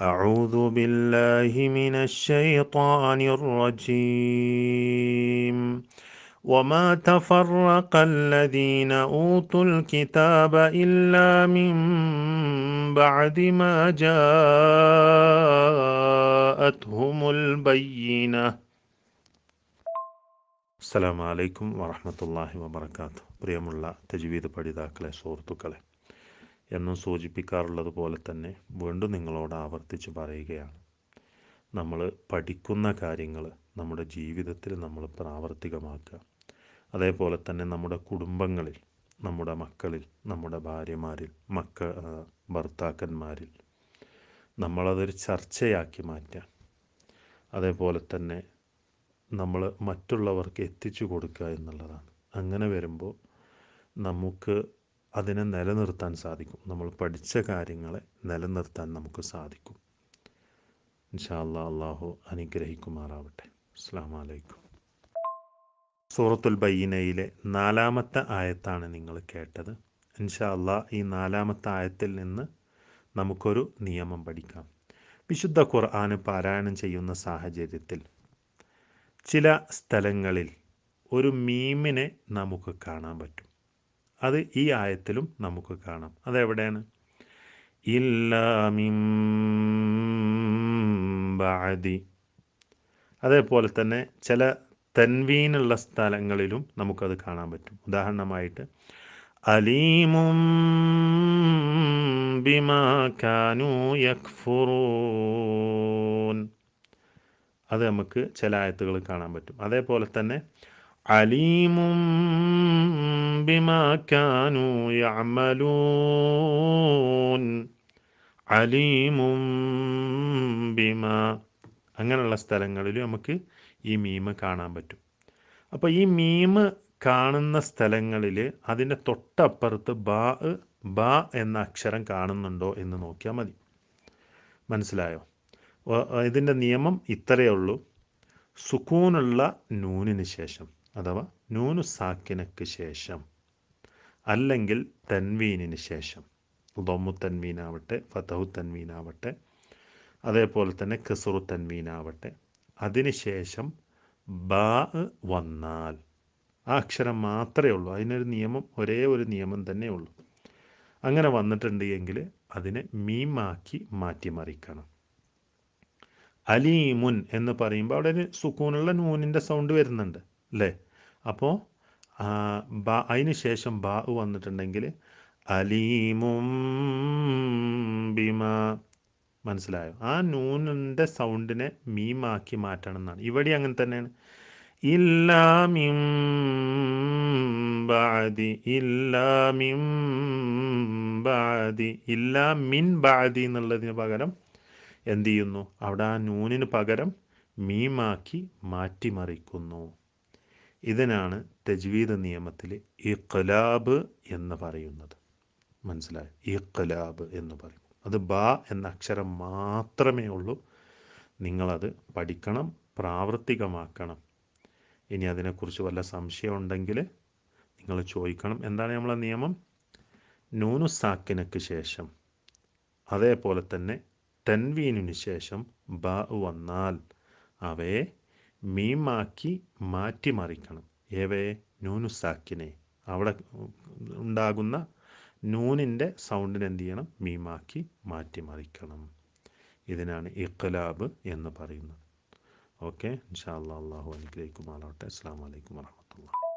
أعوذ بالله من الشيطان الرجيم وما تفرق الذين أوتوا الكتاب إلا من بعد ما جاءتهم البينة അസ്സലാം വലൈക്കും വറഹമത്തല്ലാഹി വബർക്കാത്തു പ്രിയമുള്ള തജ്വീദ് പഠിതാക്കളെ സുഹൃത്തുക്കളെ എന്നും സൂചിപ്പിക്കാറുള്ളത് പോലെ തന്നെ വീണ്ടും നിങ്ങളോട് ആവർത്തിച്ച് പറയുകയാണ്. നമ്മൾ പഠിക്കുന്ന കാര്യങ്ങൾ നമ്മുടെ ജീവിതത്തിൽ നമ്മൾ പ്രാവർത്തികമാക്കുക. അതേപോലെ തന്നെ നമ്മുടെ കുടുംബങ്ങളിൽ നമ്മുടെ മക്കളിൽ നമ്മുടെ ഭാര്യമാരിൽ മക്ക ഭർത്താക്കന്മാരിൽ നമ്മളതൊരു ചർച്ചയാക്കി മാറ്റുക അതേപോലെ തന്നെ നമ്മൾ മറ്റുള്ളവർക്ക് എത്തിച്ചു കൊടുക്കുക എന്നുള്ളതാണ്. അങ്ങനെ വരുമ്പോൾ നമുക്ക് അതിനെ നിലനിർത്താൻ സാധിക്കും. നമ്മൾ പഠിച്ച കാര്യങ്ങളെ നിലനിർത്താൻ നമുക്ക് സാധിക്കും. ഇൻഷാ അല്ലാ അള്ളാഹു അനുഗ്രഹിക്കുമാറാവട്ടെ. അസ്സാം വലൈക്കും സൂറത്തുൽ ബൈനയിലെ നാലാമത്തെ ആയത്താണ് നിങ്ങൾ കേട്ടത്. ഇൻഷാ അല്ലാ ഈ നാലാമത്തെ ആയത്തിൽ നിന്ന് നമുക്കൊരു നിയമം പഠിക്കാം. വിശുദ്ധ ഖുർആന് പാരായണം ചെയ്യുന്ന സാഹചര്യത്തിൽ ചില സ്ഥലങ്ങളിൽ ഒരു മീമിനെ നമുക്ക് കാണാൻ പറ്റും. അത് ഈ ആയത്തിലും നമുക്ക് കാണാം. അതെവിടെയാണ്? ഇല്ലാമിംബാദി അതേപോലെ തന്നെ ചില തൻവീനുള്ള സ്ഥലങ്ങളിലും നമുക്കത് കാണാൻ പറ്റും. ഉദാഹരണമായിട്ട് അലീമും ബിമാ കാനു അത് നമുക്ക് ചില ആയത്തുകൾ കാണാൻ പറ്റും. അതേപോലെ തന്നെ അലീമും ബിമാക്കാനു യഅമലൂൻ. അലീമും ബിമാ. അങ്ങനെയുള്ള സ്ഥലങ്ങളിൽ നമുക്ക് ഈ മീമ് കാണാൻ പറ്റും. അപ്പോൾ ഈ മീമ് കാണുന്ന സ്ഥലങ്ങളിൽ അതിന്റെ തൊട്ടപ്പുറത്ത് ബാ ബ എന്ന അക്ഷരം കാണുന്നുണ്ടോ എന്ന് നോക്കിയാൽ മതി. മനസ്സിലായോ? ഇതിന്റെ നിയമം ഇത്രയേ ഉള്ളൂ. സുക്കൂനുള്ള നൂനിന് ശേഷം. അഥവാ നൂനു സാക്കിനക്ക് ശേഷം അല്ലെങ്കിൽ തൻവീനിന് ശേഷം. ദൊമ്മു തൻവീനാവട്ടെ ഫതഹു തൻവീനാവട്ടെ അതേപോലെ തന്നെ കസുറു തൻവീനാവട്ടെ. അതിനുശേഷം ബാ വന്നാൽ ആ അക്ഷരം മാത്രമേ ഉള്ളൂ. അതിനൊരു നിയമം ഒരേ ഒരു നിയമം തന്നെ ഉള്ളൂ. അങ്ങനെ വന്നിട്ടുണ്ട് എങ്കിൽ അതിനെ മീമാക്കി മാറ്റിമറിക്കണം. അലീമുൻ എന്ന് പറയുമ്പോൾ അവിടെ ഒരു സുക്കൂനുള്ള നൂനിന്റെ സൗണ്ട് വരുന്നുണ്ട്. അല്ലേ അപ്പോൾ ബാ അതിന് ശേഷം ബാ വന്നിട്ടുണ്ടെങ്കിൽ അലീമും ബിമ. മനസ്സിലായോ? ആ നൂനിന്റെ സൗണ്ടിനെ മീമാക്കി മാറ്റണം എന്നാണ് ഇവിടെ അങ്ങനെ തന്നെയാണ്. ഇല്ലാ മിൻ എന്നുള്ളതിന് പകരം എന്ത് ചെയ്യുന്നു? അവിടെ ആ നൂനിന് പകരം മീമാക്കി മാറ്റിമറിക്കുന്നു. ഇതിനാണ് തജ്വീദ് നിയമത്തിൽ ഇഖ്ലാബ് എന്ന് പറയുന്നത്. മനസ്സിലായി? ഇഖ്ലാബ് എന്ന് പറയും. അത് ബാ എന്ന അക്ഷരം മാത്രമേ ഉള്ളൂ. നിങ്ങളത് പഠിക്കണം പ്രാവർത്തികമാക്കണം. ഇനി അതിനെക്കുറിച്ച് വല്ല സംശയം ഉണ്ടെങ്കിൽ നിങ്ങൾ ചോദിക്കണം. എന്താണ് നമ്മളെ നിയമം? നൂനു സാക്കിനക്ക് ശേഷം അതേപോലെ തന്നെ തൻവീനിന് ശേഷം ബ വന്നാൽ അവയെ മീമാക്കി മാറ്റിമറിക്കണം. ഏവയെ നൂനുസാക്കിനെ. അവിടെ ഉണ്ടാകുന്ന നൂനിന്റെ സൗണ്ടിനെ എന്ത് ചെയ്യണം? മീമാക്കി മാറ്റിമറിക്കണം. ഇതിനാണ് ഇഖ്ലാബ് എന്ന് പറയുന്നത്. ഓക്കെ? ഇൻഷാ അല്ലാ അള്ളാഹു അനുഗ്രഹിക്കുമാറാവട്ടെ. അസ്സാം വലൈക്കും വാഹമത്തുള്ള